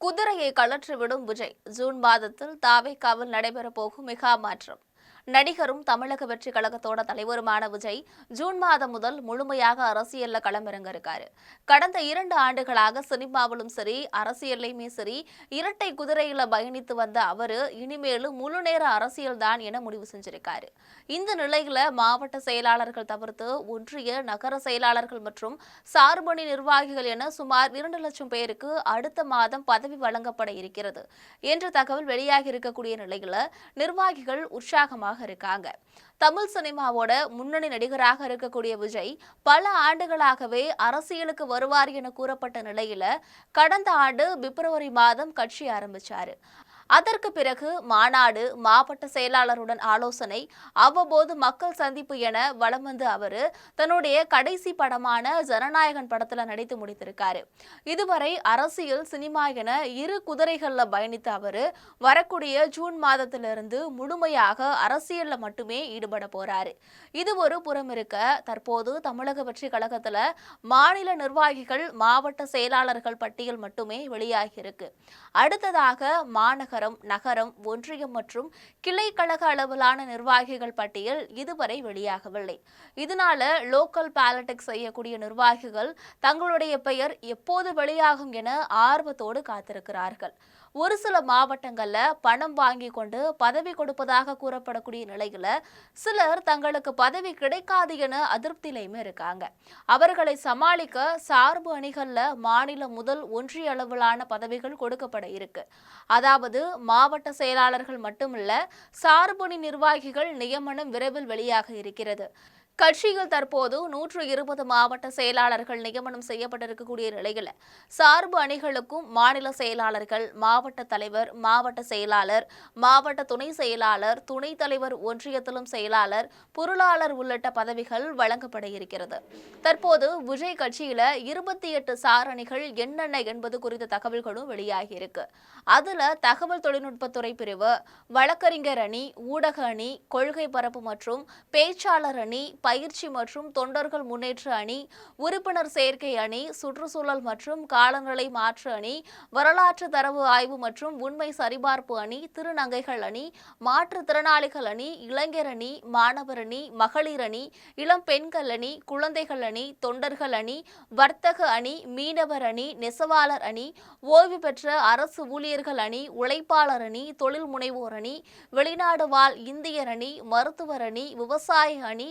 குதிரையை கழற்றிவிடும் விஜய். ஜூன் மாதத்தில் தாவேக்காவில் நடைபெறப் போகும் மிகா மாற்றம். நடிகரும் தமிழக வெற்றி கழகத்தோட தலைவருமான விஜய் ஜூன் மாதம் முதல் முழுமையாக அரசியல்ல களமிறங்க இருக்காரு கடந்த இரண்டு ஆண்டுகளாக சினிமாவிலும் சரி அரசியல்லையுமே சரி இரட்டை குதிரையில பயணித்து வந்த அவரு இனிமேலும் முழு நேர அரசியல் தான் என முடிவு செஞ்சிருக்காரு. இந்த நிலையில மாவட்ட செயலாளர்கள் தவிர்த்து ஒன்றிய நகர செயலாளர்கள் மற்றும் சார்பணி நிர்வாகிகள் என சுமார் இரண்டு லட்சம் பேருக்கு அடுத்த மாதம் பதவி வழங்கப்பட இருக்கிறது. என்ற தகவல் வெளியாகி இருக்கக்கூடிய நிலையில நிர்வாகிகள் உற்சாகமாக இருக்காங்க. தமிழ் சினிமாவோட முன்னணி நடிகராக இருக்கக்கூடிய விஜய் பல ஆண்டுகளாகவே அரசியலுக்கு வருவார் என கூறப்பட்ட நிலையில கடந்த ஆண்டு பிப்ரவரி மாதம் கட்சி ஆரம்பிச்சாரு. அதற்கு பிறகு மாநாடு மாவட்ட செயலாளருடன் ஆலோசனை அவ்வப்போது மக்கள் சந்திப்பு என வலம் வந்து அவர் தன்னுடைய கடைசி படமான ஜனநாயகன் படத்தில் நடித்து முடித்திருக்காரு. இதுவரை அரசியல் சினிமா என இரு குதிரைகளில் பயணித்த அவர் வரக்கூடிய ஜூன் மாதத்திலிருந்து முழுமையாக அரசியலில் மட்டுமே ஈடுபட போறாரு. இது ஒரு புறம் இருக்க தற்போது தமிழக வெற்றி கழகத்தில் மாநில நிர்வாகிகள் மாவட்ட செயலாளர்கள் பட்டியல் மட்டுமே வெளியாகியிருக்கு அடுத்ததாக அடுத்ததாக மாநகரம் நகரம் ஒன்றியம் மற்றும் கிளை கழக அளவிலான நிர்வாகிகள் பட்டியல் இதுவரை வெளியாகவில்லை. இதனால லோக்கல் பாலிடிக்ஸ் செய்யக்கூடிய நிர்வாகிகள் தங்களுடைய பெயர் எப்போது வெளியாகும் என ஆர்வத்தோடு காத்திருக்கிறார்கள். ஒரு சில மாவட்டங்களில் பணம் வாங்கி கொண்டு பதவி கொடுப்பதாக கூறப்படக்கூடிய நிலையில் சிலர் தங்களுக்கு பதவி கிடைக்காது என அதிருப்தியிலையுமே இருக்காங்க. அவர்களை சமாளிக்க சார்பு அணிகளில் மாநில முதல் ஒன்றிய அளவிலான பதவிகள் கொடுக்கப்பட இருக்கு. அதாவது மாவட்ட செயலாளர்கள் மட்டுமல்ல சார்பணி நிர்வாகிகள் நியமனம் விரைவில் வெளியாக இருக்கிறது. கட்சியில் தற்போது நூற்று இருபது மாவட்ட செயலாளர்கள் நியமனம் செய்யப்பட்டிருக்கக்கூடிய நிலையில் சார்பு அணிகளுக்கும் மாநில செயலாளர்கள் மாவட்ட தலைவர் மாவட்ட செயலாளர் மாவட்ட துணை செயலாளர் துணைத் தலைவர் ஒன்றியத்திலும் செயலாளர் பொருளாளர் உள்ளிட்ட பதவிகள் வழங்கப்பட இருக்கிறது. தற்போது விஜய் கட்சியில இருபத்தி எட்டு சார் அணிகள் என்னென்ன என்பது குறித்த தகவல்களும் வெளியாகியிருக்கு அதுல தகவல் தொழில்நுட்பத்துறை பிரிவு வழக்கறிஞர் அணி ஊடக அணி கொள்கை பரப்பு மற்றும் பேச்சாளர் அணி பயிற்சி மற்றும் தொண்டர்கள் முன்னேற்ற அணி உறுப்பினர் சேர்க்கை அணி சுற்றுச்சூழல் மற்றும் காலநிலை மாற்று அணி வரலாற்று தரவு ஆய்வு மற்றும் உண்மை சரிபார்ப்பு அணி திருநங்கைகள் அணி மாற்றுத்திறனாளிகள் அணி இளைஞர் அணி மாணவர் அணி மகளிர் அணி இளம் பெண்கள் அணி குழந்தைகள் அணி தொண்டர்கள் அணி வர்த்தக அணி மீனவர் அணி நெசவாளர் அணி ஓய்வு பெற்ற அரசு ஊழியர்கள் அணி உழைப்பாளர் அணி தொழில் முனைவோர் அணி வெளிநாடு வாழ் இந்தியர் அணி மருத்துவர் அணி விவசாய அணி